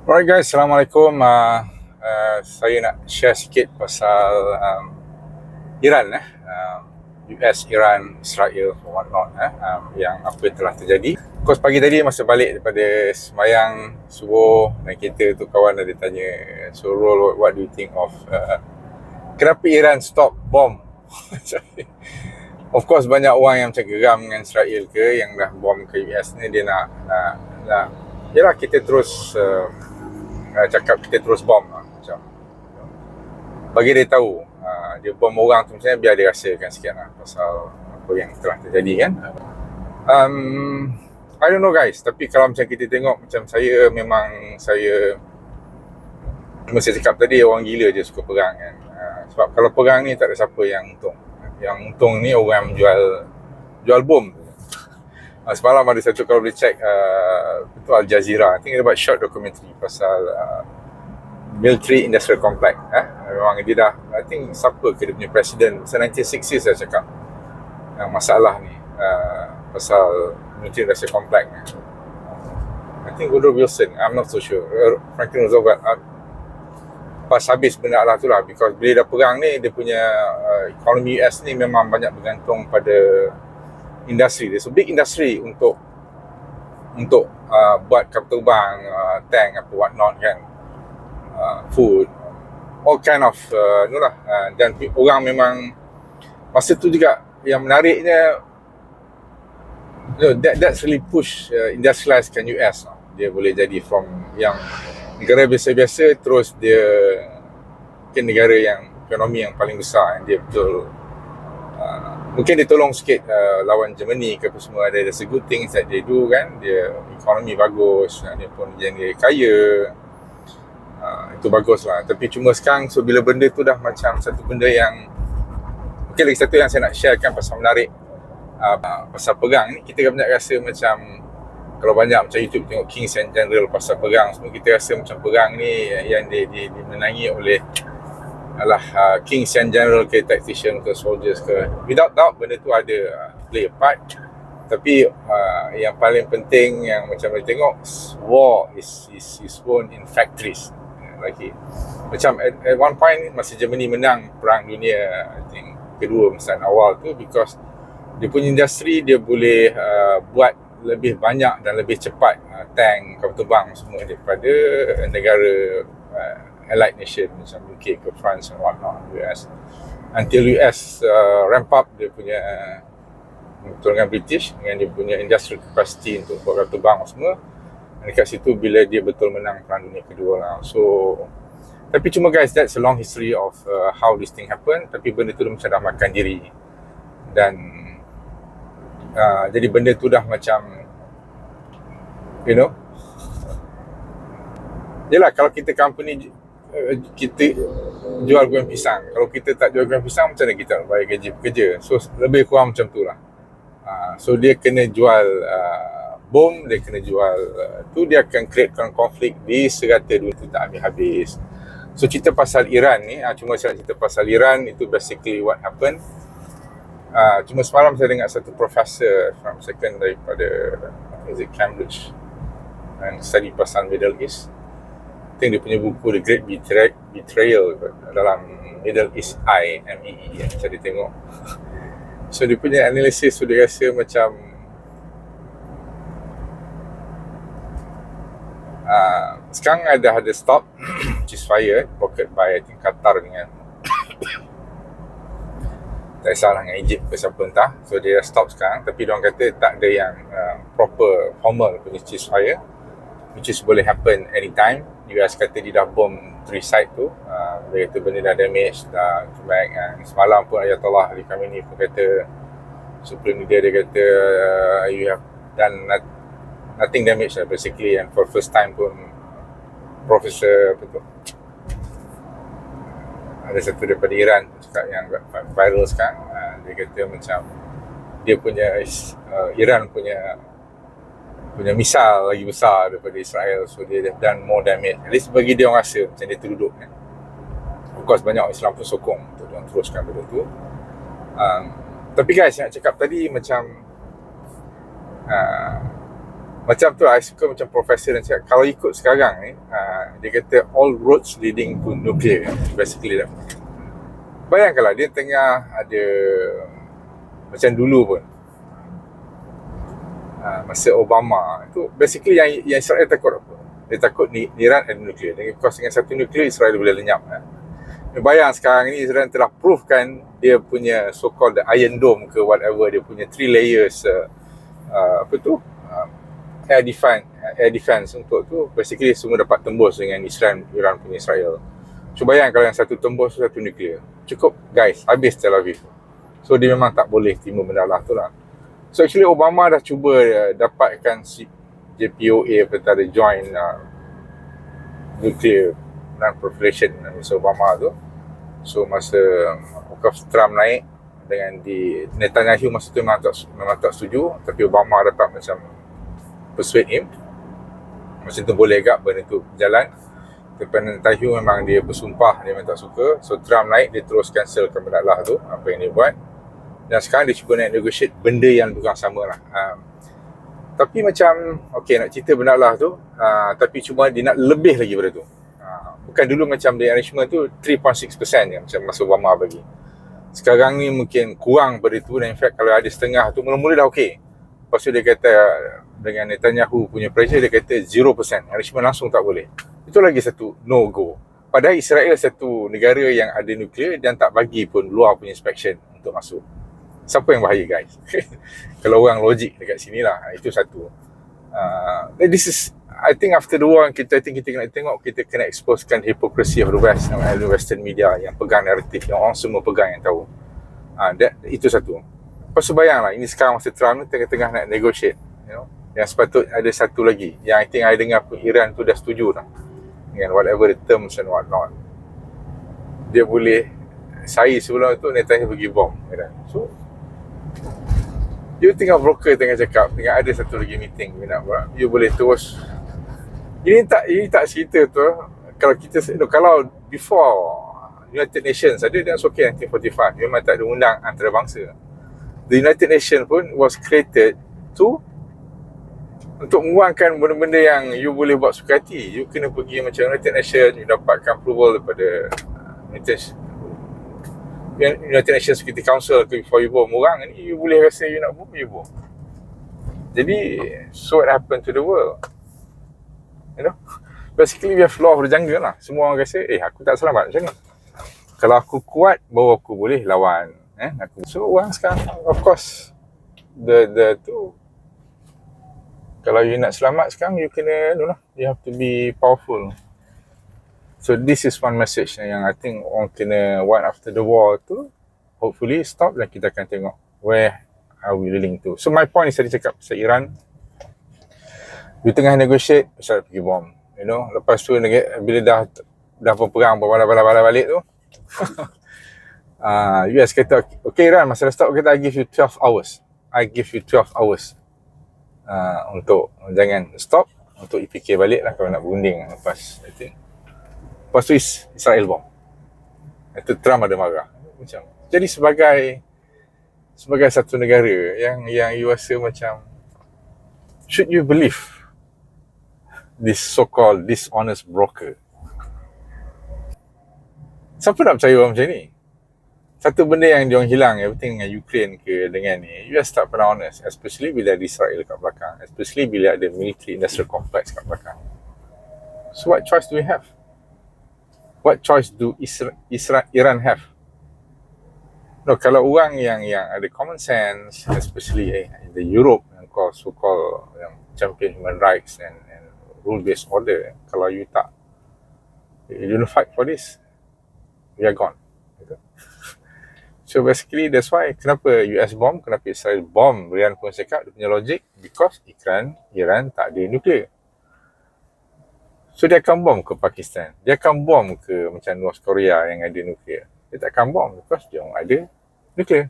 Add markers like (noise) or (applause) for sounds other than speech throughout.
Alright guys, Assalamualaikum. Uh, uh, saya nak share sikit pasal um, Iran eh. Um, US, Iran, Israel what not eh. Um, yang apa telah terjadi. Course pagi tadi masa balik daripada semayang subuh dan kereta tu kawan ada tanya so Rol, what, what do you think of uh, kenapa Iran stop bom? (laughs) of course banyak orang yang macam geram dengan Israel ke yang dah bom ke US ni dia nak nak, nak Yalah kita terus uh, uh, cakap kita terus bom uh, macam. Bagi dia tahu uh, dia bom orang tu macam biar dia rasakan sikit lah pasal apa yang telah terjadi kan? Um, I don't know guys. Tapi kalau macam kita tengok macam saya memang saya mesti cakap tadi orang gila je suka perang kan? Uh, sebab kalau perang ni tak ada siapa yang untung. Yang untung ni orang jual jual bom uh, semalam ada satu kalau boleh check uh, itu Al Jazeera. I think dia buat short documentary pasal uh, military industrial complex eh? memang dia dah I think siapa ke dia punya presiden pasal 1960s saya cakap yang masalah ni uh, pasal military industrial complex I think Woodrow Wilson I'm not so sure. Uh, Franklin Roosevelt uh, pas habis benda lah tu lah. Because bila dah perang ni dia punya uh, ekonomi US ni memang banyak bergantung pada industri dia so big industry untuk untuk uh, buat kapal terbang uh, tank apa what not kan. Uh, food. All kind of uh, you lah. Uh, dan orang memang masa tu juga yang menariknya you know, that that's really push uh, industrializekan US lah. dia boleh jadi from yang negara biasa-biasa terus dia ke negara yang ekonomi yang paling besar yang dia betul mungkin dia tolong sikit uh, lawan Germany ke apa semua. Ada there's a good things that they do kan? Dia ekonomi bagus dia pun jadi kaya. Uh, itu bagus lah. Tapi cuma sekarang so bila benda tu dah macam satu benda yang mungkin lagi satu yang saya nak share kan pasal menarik uh, pasal perang ni kita banyak rasa macam kalau banyak macam YouTube tengok Kings and General pasal perang semua kita rasa macam perang ni yang di, di, dimenangi oleh adalah uh, Kings and General ke tactician ke soldiers ke without doubt benda tu ada uh, play a part. Tapi uh, yang paling penting yang macam kita tengok war is is is won in factories. Lagi. Macam at, at one point masa Germany menang perang dunia I think kedua masa awal tu because dia punya industri dia boleh uh, buat lebih banyak dan lebih cepat uh, tank kapal terbang semua daripada negara uh, allied nation macam UK ke France and what not US until US uh, ramp up dia punya uh, betul dengan British dengan dia punya industrial capacity untuk buat kapal terbang semua. Dan dekat situ bila dia betul menang perang dunia kedua lah. So tapi cuma guys that's a long history of uh, how this thing happen. Tapi benda tu macam dah makan diri. Dan Uh, jadi benda tu dah macam you know Yelah kalau kita company kita jual goreng pisang. Kalau kita tak jual goreng pisang macam mana kita nak bayar gaji pekerja? So lebih kurang macam tu lah. Uh, so dia kena jual uh, bom dia kena jual uh, tu dia akan createkan konflik di serata dunia tu tak habis-habis. So cerita pasal Iran ni uh, cuma saya cerita pasal Iran itu basically what happened. Uh, cuma semalam saya dengar satu profesor from second daripada is it Cambridge and study pasal Middle East. I think dia punya buku The Great Betray Betrayal dalam Middle East Eye MEE yang saya tengok. (laughs) So dia punya analisis tu dia rasa macam uh, sekarang ada ada stop (coughs) ceasefire brokered by I think Qatar dengan (coughs) tak kisahlah dengan Egypt ke siapa entah so dia stop sekarang tapi dia orang kata tak ada yang uh, proper formal punya ceasefire which is boleh happen anytime. US kata dia dah bom three site tu. Uh, dia kata benda dah damage dah baik uh, semalam pun Ayatollah Ali Khamenei pun kata supreme leader dia kata uh, you have done not, nothing damage lah basically and for first time pun professor apa tu ada satu daripada Iran cakap yang viral sekarang. Uh, dia kata macam dia punya uh, Iran punya punya misal lagi besar daripada Israel so dia dah done more damage at least bagi dia orang rasa macam dia terduduk kan of course banyak Islam pun sokong untuk dia teruskan benda tu um, tapi guys yang cakap tadi macam uh, macam tu lah I suka macam profesor dan cakap kalau ikut sekarang ni uh, Dia kata all roads leading to nuclear. Basically that. Bayangkanlah dia tengah ada macam dulu pun. Uh, masa Obama tu basically yang yang Israel takut apa? Dia takut ni Iran ada nuklear. Dengan because dengan satu nuklear Israel boleh lenyap. Eh. Bayang sekarang ni Israel telah proofkan dia punya so called the iron dome ke whatever dia punya three layers uh, uh, apa tu uh, air defense air defense untuk tu basically semua dapat tembus dengan Israel Iran punya Israel. So bayang kalau yang satu tembus satu nuklear. Cukup guys habis Tel Aviv. So dia memang tak boleh timur mendalah tu lah. So actually Obama dah cuba uh, dapatkan si JPOA pada joint uh, nuclear non-proliferation masa Obama tu. So masa Wakaf Trump naik dengan di Netanyahu masa tu memang tak, memang tak setuju. Tapi Obama dapat macam persuade him. Macam tu boleh agak benda tu berjalan tapi Netanyahu memang dia bersumpah dia memang tak suka. So Trump naik dia terus benda lah tu apa yang dia buat dan sekarang dia cuba nak negotiate benda yang bukan sama lah. Um, tapi macam okay nak cerita benda lah tu. Uh, tapi cuma dia nak lebih lagi pada tu. Bukan dulu macam the arrangement tu 3.6% je macam masa Obama bagi. Sekarang ni mungkin kurang pada tu dan in fact kalau ada setengah tu mula-mula dah okey. Lepas tu dia kata dengan Netanyahu punya pressure dia kata 0% arrangement langsung tak boleh. Itu lagi satu no go padahal Israel satu negara yang ada nuklear dan tak bagi pun luar punya inspection untuk masuk siapa yang bahaya guys (laughs) kalau orang logik dekat sini lah itu satu uh, this is I think after the war kita I think kita kena tengok kita kena exposekan hypocrisy of the West and the Western media yang pegang naratif yang orang semua pegang yang tahu. Ah, uh, that, itu satu. Lepas tu bayanglah ini sekarang masa Trump ni tengah-tengah nak negotiate, you know. Yang sepatut ada satu lagi yang I think I dengar pun Iran tu dah setuju dah dengan whatever the terms and what not. Dia boleh saya sebelum tu Netanyahu pergi bom Iran. So You tengah broker tengah cakap Tengah ada satu lagi meeting You nak buat You boleh terus. Ini tak ini tak cerita tu. Kalau kita kalau before United Nations ada dan okay 1945 memang tak ada undang antarabangsa. The United Nations pun was created to untuk menguangkan benda-benda yang you boleh buat suka hati. You kena pergi macam United Nations you dapatkan approval daripada United United Nations Security Council before you bom orang ni you boleh rasa you nak bom you bom jadi so what happened to the world? You know? Basically we have law of the jungle lah. Semua orang rasa eh aku tak selamat macam ni. Kalau aku kuat baru aku boleh lawan eh aku. So orang sekarang of course the the tu kalau you nak selamat sekarang you kena you know you have to be powerful so this is one message yang I think orang kena one after the war tu hopefully stop dan kita akan tengok where are we leading to. So my point is tadi cakap pasal Iran. We tengah negotiate Pasal pergi bom You know. Lepas tu Bila dah Dah berperang Berbalik-balik balik tu (laughs) uh, US kata Okay Iran Masa dah stop kita I give you 12 hours. I give you 12 hours uh, Untuk Jangan stop Untuk fikir balik lah Kalau nak berunding Lepas I think Lepas tu Israel bom Itu Trump ada marah Macam Jadi sebagai Sebagai satu negara Yang Yang you rasa macam Should you believe this so-called dishonest broker. Siapa nak percaya orang macam ni? Satu benda yang dia orang hilang penting dengan Ukraine ke dengan ni, US tak pernah honest. Especially bila ada Israel kat belakang. Especially bila ada military industrial complex kat belakang. So what choice do we have? What choice do Isra- Iran have? No, kalau orang yang yang ada common sense, especially in the Europe yang call so-called yang champion human rights and rule based order kalau you tak fight for this we are gone (laughs) so basically that's why kenapa US bomb kenapa Israel bomb Rian pun cakap dia punya logic because Iran Iran tak ada nuklear so dia akan bom ke Pakistan dia akan bom ke macam North Korea yang ada nuklear dia tak akan bom because dia ada nuklear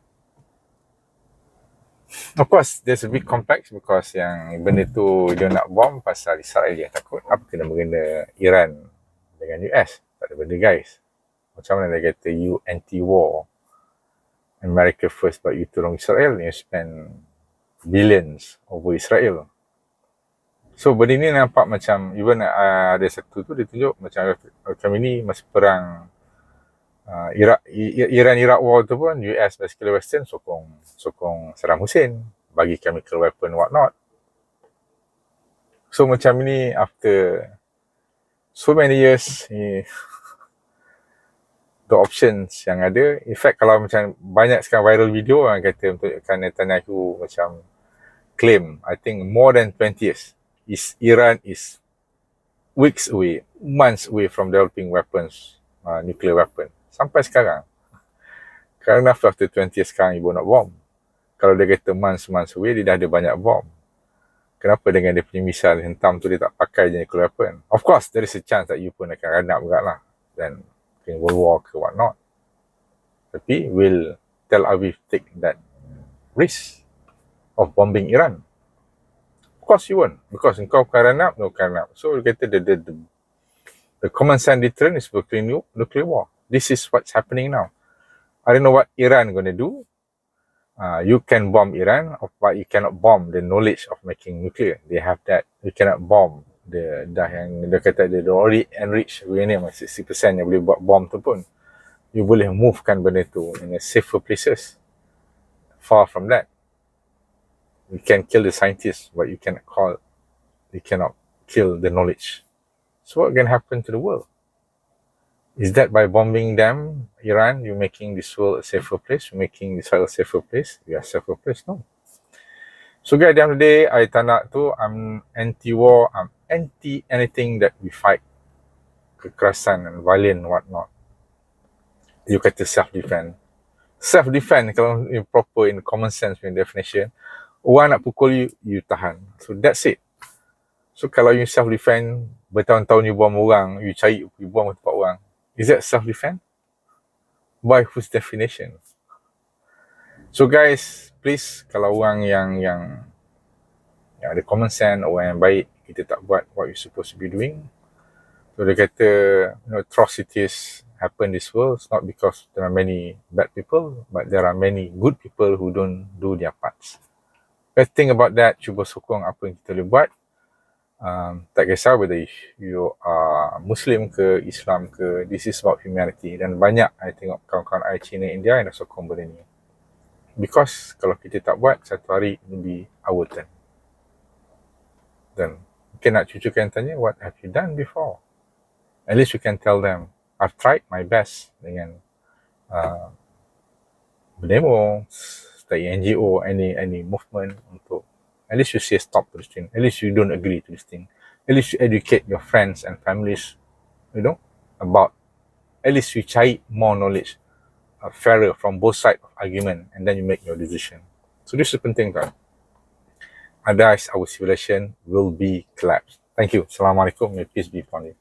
Of course, there's a big complex because yang benda tu dia nak bom pasal Israel dia takut apa kena mengena Iran dengan US. Tak ada benda guys. Macam mana dia kata you anti-war. America first but you tolong Israel you spend billions over Israel. So benda ni nampak macam even uh, ada satu tu dia tunjuk macam kami ni masih perang uh, Iraq Iran Iraq war tu pun US basically Western sokong sokong Saddam Hussein bagi chemical weapon what not. So macam ni after so many years (laughs) the options yang ada in fact kalau macam banyak sekarang viral video orang kata untuk Netanyahu macam claim I think more than 20 years is Iran is weeks away months away from developing weapons uh, nuclear weapon. Sampai sekarang. Kerana after 20 years sekarang ibu nak bom kalau dia kata months months away dia dah ada banyak bom kenapa dengan dia punya misal hentam tu dia tak pakai je nuclear weapon? Of course there is a chance that you pun akan run up juga lah dan World War ke what not. Tapi will Tel Aviv take that risk of bombing Iran? Course you won't. Because engkau akan run up, no run up. So you kata the, the, the, the common sense deterrent is between you, nuclear war. This is what's happening now. I don't know what Iran going to do. Uh, you can bomb Iran, but you cannot bomb the knowledge of making nuclear. They have that. You cannot bomb the dah yang dia kata dia already enrich uranium 60% yang boleh buat bom tu pun you boleh movekan benda tu in a safer places far from that you can kill the scientists but you cannot call you cannot kill the knowledge so what can happen to the world is that by bombing them Iran you're making this world a safer place you're making this world a safer place we are safer place no So guys, at the end of the day, I tak nak tu, I'm anti-war, I'm anti anything that we fight. Kekerasan and violent what not. You kata self-defense. Self-defense, kalau proper, in common sense in definition, orang nak pukul you, you tahan. So that's it. So kalau you self-defense, bertahun-tahun you buang orang, you cari, you buang tempat orang. Is that self-defense? By whose definition? So guys, please kalau orang yang yang yang ada common sense orang yang baik kita tak buat what we supposed to be doing so dia kata you know atrocities happen in this world it's not because there are many bad people but there are many good people who don't do their parts best thing about that cuba sokong apa yang kita boleh buat. Um, tak kisah whether you are Muslim ke Islam ke this is about humanity. Dan banyak I tengok kawan-kawan I China India yang dah sokong benda ni. Because kalau kita tak buat satu hari it will be our turn. Then mungkin nak cucu kan tanya what have you done before? At least you can tell them I've tried my best dengan uh, berdemo stay NGO any any movement untuk at least you say stop to this thing at least you don't agree to this thing at least you educate your friends and families you know about at least you cari more knowledge uh, fairer from both sides of argument and then you make your decision. So this is penting kan. Otherwise our civilization will be collapsed. Thank you. Assalamualaikum. May peace be upon you.